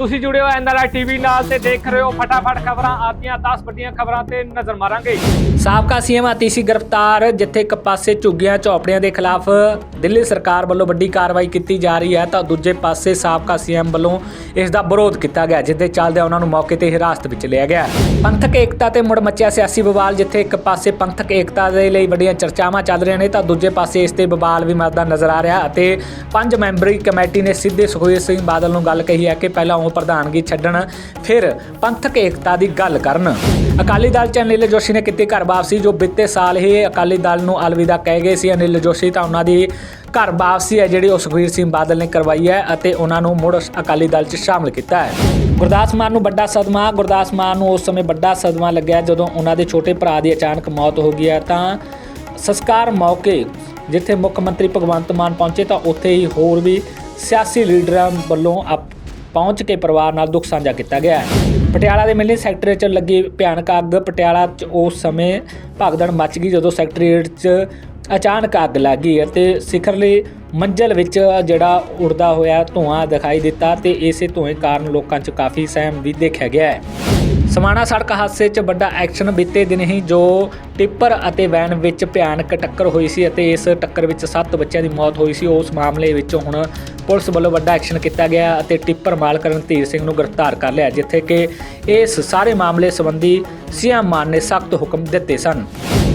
ਤੁਸੀਂ ਜੁੜੇ ਹੋ ਐਨਆਰਆਈ ਟੀਵੀ ਨਾਲ ਤੇ ਦੇਖ ਰਹੇ ਹੋ ਫਟਾਫਟ ਖਬਰਾਂ। ਆਦੀਆਂ 10 ਵੱਡੀਆਂ ਖਬਰਾਂ ਤੇ ਨਜ਼ਰ ਮਾਰਾਂਗੇ। ਸਾਬਕਾ ਸੀਐਮ ਆਤੀਸੀ ਗ੍ਰਿਫਤਾਰ, ਜਿੱਥੇ ਇੱਕ ਪਾਸੇ ਝੁੱਗੀਆਂ ਚੌਪੜੀਆਂ ਦੇ ਖਿਲਾਫ ਦਿੱਲੀ ਸਰਕਾਰ ਵੱਲੋਂ ਵੱਡੀ ਕਾਰਵਾਈ ਕੀਤੀ ਜਾ ਰਹੀ ਹੈ, ਤਾਂ ਦੂਜੇ ਪਾਸੇ ਸਾਬਕਾ ਸੀਐਮ ਵੱਲੋਂ ਇਸ ਦਾ ਵਿਰੋਧ ਕੀਤਾ ਗਿਆ, ਜਿਸ ਦੇ ਚੱਲਦੇ ਉਹਨਾਂ ਨੂੰ ਮੌਕੇ ਤੇ ਹਿਰਾਸਤ ਵਿੱਚ ਲਿਆ ਗਿਆ। ਪੰਥਕ ਏਕਤਾ ਤੇ ਮੁੜ ਮੱਚਿਆ ਸਿਆਸੀ ਬਵਾਲ, ਜਿੱਥੇ ਇੱਕ ਪਾਸੇ ਪੰਥਕ ਏਕਤਾ ਦੇ ਲਈ ਵੱਡੀਆਂ ਚਰਚਾਵਾਂ ਚੱਲ ਰਹੀਆਂ ਨੇ, ਤਾਂ ਦੂਜੇ ਪਾਸੇ ਇਸ ਤੇ ਬਵਾਲ ਵੀ ਮਰਦਾ ਨਜ਼ਰ ਆ ਰਿਹਾ, ਅਤੇ ਪੰਜ ਮੈਂਬਰੀ ਕਮੇਟੀ ਨੇ ਸਿੱਧੇ ਸੁਖਬੀਰ ਸਿੰਘ ਬਾਦਲ ਨੂੰ ਗੱਲ ਕਹੀ ਹੈ ਕਿ ਪਹਿਲਾਂ ਉਹ ਪ੍ਰਧਾਨਗੀ ਛੱਡਣ। ਫਿਰ ਪੰਥਕ ਏਕਤਾ ਦੀ ਗੱਲ ਕਰਨ। ਅਕਾਲੀ ਦਲ ਚ ਅਨਿਲ ਜੋਸ਼ੀ ਨੇ ਕੀਤੀ ਘਰ ਵਾਪਸੀ, ਜੋ ਬੀਤੇ ਸਾਲ ਹੀ ਅਕਾਲੀ ਦਲ ਨੂੰ ਅਲਵਿਦਾ ਕਹਿ ਗਏ ਸੀ। ਅਨਿਲ ਜੋਸ਼ੀ ਤਾਂ ਉਹਨਾਂ ਦੀ ਘਰ ਵਾਪਸੀ ਹੈ, ਜਿਹੜੀ ਉਹ ਸੁਖਬੀਰ ਸਿੰਘ ਬਾਦਲ ਨੇ ਕਰਵਾਈ ਹੈ ਅਤੇ ਉਹਨਾਂ ਨੂੰ ਮੁੜ ਅਕਾਲੀ ਦਲ 'ਚ ਸ਼ਾਮਲ ਕੀਤਾ ਹੈ। ਗੁਰਦਾਸ ਮਾਨ ਨੂੰ ਵੱਡਾ ਸਦਮਾ, ਗੁਰਦਾਸ ਮਾਨ ਨੂੰ ਉਸ ਸਮੇਂ ਵੱਡਾ ਸਦਮਾ ਲੱਗਿਆ, ਜਦੋਂ ਉਹਨਾਂ ਦੇ ਛੋਟੇ ਭਰਾ ਦੀ ਅਚਾਨਕ ਮੌਤ ਹੋ ਗਈ ਹੈ। ਤਾਂ ਸੰਸਕਾਰ ਮੌਕੇ ਜਿੱਥੇ ਮੁੱਖ ਮੰਤਰੀ ਭਗਵੰਤ ਮਾਨ ਪਹੁੰਚੇ, ਤਾਂ ਉੱਥੇ ਹੀ ਹੋਰ ਵੀ ਸਿਆਸੀ ਲੀਡਰਾਂ ਵੱਲੋਂ ਅਪ- ਪਹੁੰਚ ਕੇ ਪਰਿਵਾਰ ਨਾਲ ਦੁੱਖ ਸਾਂਝਾ ਕੀਤਾ ਗਿਆ ਹੈ। ਪਟਿਆਲਾ ਦੇ ਮਿਲਨੀ ਸੈਕਟਰੀ 'ਚ ਲੱਗੀ ਭਿਆਨਕ ਅੱਗ। ਪਟਿਆਲਾ 'ਚ ਉਸ ਸਮੇਂ ਭਗਦੜ ਮਚ ਗਈ ਜਦੋਂ ਸੈਕਟਰੀਏਟ 'ਚ ਅਚਾਨਕ ਅੱਗ ਲੱਗ ਗਈ ਅਤੇ ਸਿਖਰਲੀ ਮੰਜ਼ਲ ਵਿੱਚ ਜਿਹੜਾ ਉੜਦਾ ਹੋਇਆ ਧੂਆਂ ਦਿਖਾਈ ਦਿੱਤਾ ਤੇ ਇਸੇ ਧੂਏ ਕਾਰਨ ਲੋਕਾਂ 'ਚ ਕਾਫੀ ਸਹਿਮ ਵੀ ਦੇਖਿਆ ਗਿਆ ਹੈ। ਸਮਾਣਾ ਸੜਕ ਹਾਦਸੇ 'ਚ ਵੱਡਾ ਐਕਸ਼ਨ ਬੀਤੇ ਦਿਨ ਹੀ ਜੋ ਟਿੱਪਰ ਅਤੇ ਵੈਨ ਵਿੱਚ ਭਿਆਨਕ ਟੱਕਰ ਹੋਈ ਸੀ ਅਤੇ ਇਸ ਟੱਕਰ ਵਿੱਚ 7 ਬੱਚਿਆਂ ਦੀ ਮੌਤ ਹੋਈ ਸੀ। ਉਸ ਮਾਮਲੇ ਵਿੱਚ ਹੁਣ ਪੁਲਿਸ ਵੱਲੋਂ ਵੱਡਾ ਐਕਸ਼ਨ ਕੀਤਾ ਗਿਆ ਅਤੇ ਟਿੱਪਰ ਮਾਲਕ ਰਣਧੀਰ ਸਿੰਘ ਨੂੰ ਗ੍ਰਿਫਤਾਰ ਕਰ ਲਿਆ, ਜਿੱਥੇ ਕਿ ਇਸ ਸਾਰੇ ਮਾਮਲੇ ਸੰਬੰਧੀ ਸੀਐਮ ਮਾਨ ਨੇ ਸਖਤ ਹੁਕਮ ਦਿੱਤੇ ਸਨ।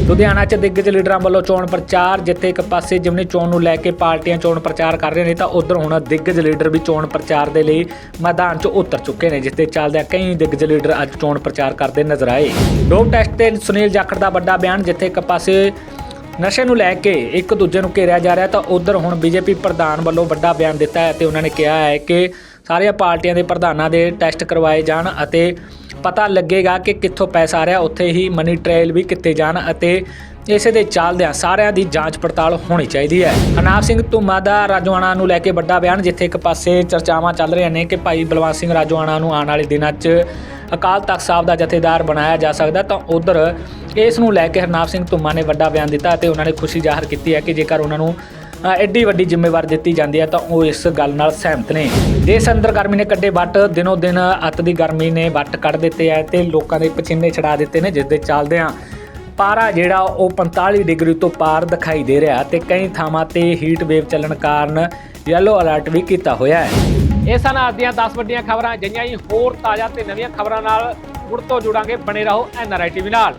ਲੁਧਿਆਣਾ 'ਚ ਦਿੱਗਜ ਲੀਡਰਾਂ ਵੱਲੋਂ ਚੋਣ ਪ੍ਰਚਾਰ, ਜਿੱਥੇ ਇੱਕ ਪਾਸੇ ਜਿਮਨੀ ਚੋਣ ਨੂੰ ਲੈ ਕੇ ਪਾਰਟੀਆਂ ਚੋਣ ਪ੍ਰਚਾਰ ਕਰ ਰਹੀਆਂ ਨੇ, ਤਾਂ ਉਧਰ ਹੁਣ ਦਿੱਗਜ ਲੀਡਰ ਵੀ ਚੋਣ ਪ੍ਰਚਾਰ ਦੇ ਲਈ ਮੈਦਾਨ 'ਚ ਉਤਰ ਚੁੱਕੇ ਨੇ ਜਿਸ ਦੇ ਚੱਲਦਿਆਂ ਕਈ ਦਿੱਗਜ ਲੀਡਰ ਅੱਜ ਚੋਣ ਪ੍ਰਚਾਰ ਕਰਦੇ ਨਜ਼ਰ ਆਏ। ਡੋਪ ਟੈਸਟ ਤੇ ਸੁਨੀਲ ਜਾਖੜ ਦਾ ਵੱਡਾ ਬਿਆਨ, ਜਿੱਥੇ ਇੱਕ ਪਾਸੇ ਨਸ਼ੇ ਨੂੰ ਲੈ ਕੇ ਇੱਕ ਦੂਜੇ ਨੂੰ ਘੇਰਿਆ ਜਾ ਰਿਹਾ ਤਾਂ ਉਧਰ ਹੁਣ ਬੀਜੇਪੀ ਪ੍ਰਧਾਨ ਵੱਲੋਂ ਵੱਡਾ ਬਿਆਨ ਦਿੱਤਾ ਹੈ ਤੇ ਉਹਨਾਂ ਨੇ ਕਿਹਾ ਹੈ ਕਿ ਸਾਰੀਆਂ ਪਾਰਟੀਆਂ ਦੇ ਪ੍ਰਧਾਨਾਂ ਦੇ ਟੈਸਟ ਕਰਵਾਏ ਜਾਣ ਅਤੇ ਪਤਾ ਲੱਗੇਗਾ ਕਿ ਕਿੱਥੋਂ ਪੈਸਾ ਆ ਰਿਹਾ, ਉੱਥੇ ਹੀ ਮਨੀ ਟ੍ਰੇਲ ਵੀ ਕਿੱਥੇ ਜਾਣ ਅਤੇ ਇਸੇ ਦੇ ਚੱਲਦਿਆਂ ਸਾਰਿਆਂ ਦੀ ਜਾਂਚ ਪੜਤਾਲ ਹੋਣੀ ਚਾਹੀਦੀ ਹੈ। ਅਨਾਬ ਸਿੰਘ ਧੁੰਮਾ ਦਾ ਰਾਜਵਾਨਾ ਨੂੰ ਲੈ ਕੇ ਵੱਡਾ ਬਿਆਨ, ਜਿੱਥੇ ਇੱਕ ਪਾਸੇ ਚਰਚਾਵਾਂ ਚੱਲ ਰਹੀਆਂ ਨੇ ਕਿ ਭਾਈ ਬਲਵੰਤ ਸਿੰਘ ਰਾਜਵਾਨਾ ਨੂੰ ਆਉਣ ਵਾਲੇ ਦਿਨਾਂ 'ਚ ਅਕਾਲ ਤਖਤ ਸਾਹਿਬ ਦਾ ਜਥੇਦਾਰ ਬਣਾਇਆ ਜਾ ਸਕਦਾ ਤਾਂ ਉਧਰ ਇਸ ਨੂੰ ਲੈ ਕੇ ਹਰਨਾਪ ਸਿੰਘ ਧੁੰਮਾ ਨੇ ਵੱਡਾ ਬਿਆਨ ਦਿੱਤਾ ਅਤੇ ਉਹਨਾਂ ਨੇ ਖੁਸ਼ੀ ਜ਼ਾਹਰ ਕੀਤੀ ਹੈ ਕਿ ਜੇਕਰ ਉਹਨਾਂ ਨੂੰ ਐਡੀ ਵੱਡੀ ਜ਼ਿੰਮੇਵਾਰੀ ਦਿੱਤੀ ਜਾਂਦੀ ਹੈ ਤਾਂ ਉਹ ਇਸ ਗੱਲ ਨਾਲ ਸਹਿਮਤ ਨੇ। ਦੇਸ਼ ਅੰਦਰ ਗਰਮੀ ਨੇ ਕੱਢੇ ਵੱਟ, ਦਿਨੋ ਦਿਨ ਅੱਤ ਦੀ ਗਰਮੀ ਨੇ ਵੱਟ ਕੱਢ ਦਿੱਤੇ ਹੈ ਤੇ ਲੋਕਾਂ ਦੇ ਪਸੀਨੇ ਛਡਾ ਦਿੱਤੇ ਨੇ, ਜਿਸ ਦੇ ਚੱਲਦਿਆਂ ਪਾਰਾ ਜਿਹੜਾ ਉਹ 45 ਡਿਗਰੀ ਤੋਂ ਪਾਰ ਦਿਖਾਈ ਦੇ ਰਿਹਾ ਤੇ ਕਈ ਥਾਵਾਂ ਤੇ ਹੀਟ ਵੇਵ ਚੱਲਣ ਕਾਰਨ ਯੈਲੋ ਅਲਰਟ ਵੀ ਕੀਤਾ ਹੋਇਆ ਹੈ। ਇਹ ਸਨ ਅੱਜ ਦੀਆਂ 10 ਵੱਡੀਆਂ ਖਬਰਾਂ, ਅਜਿਹੀਆਂ ਹੀ ਹੋਰ ਤਾਜ਼ਾ ਤੇ ਨਵੀਆਂ ਖਬਰਾਂ ਨਾਲ ਮੁੜ ਤੋਂ ਜੁੜਾਂਗੇ। ਬਣੇ ਰਹੋ ਐਨਆਰਆਈ ਟੀਵੀ ਨਾਲ।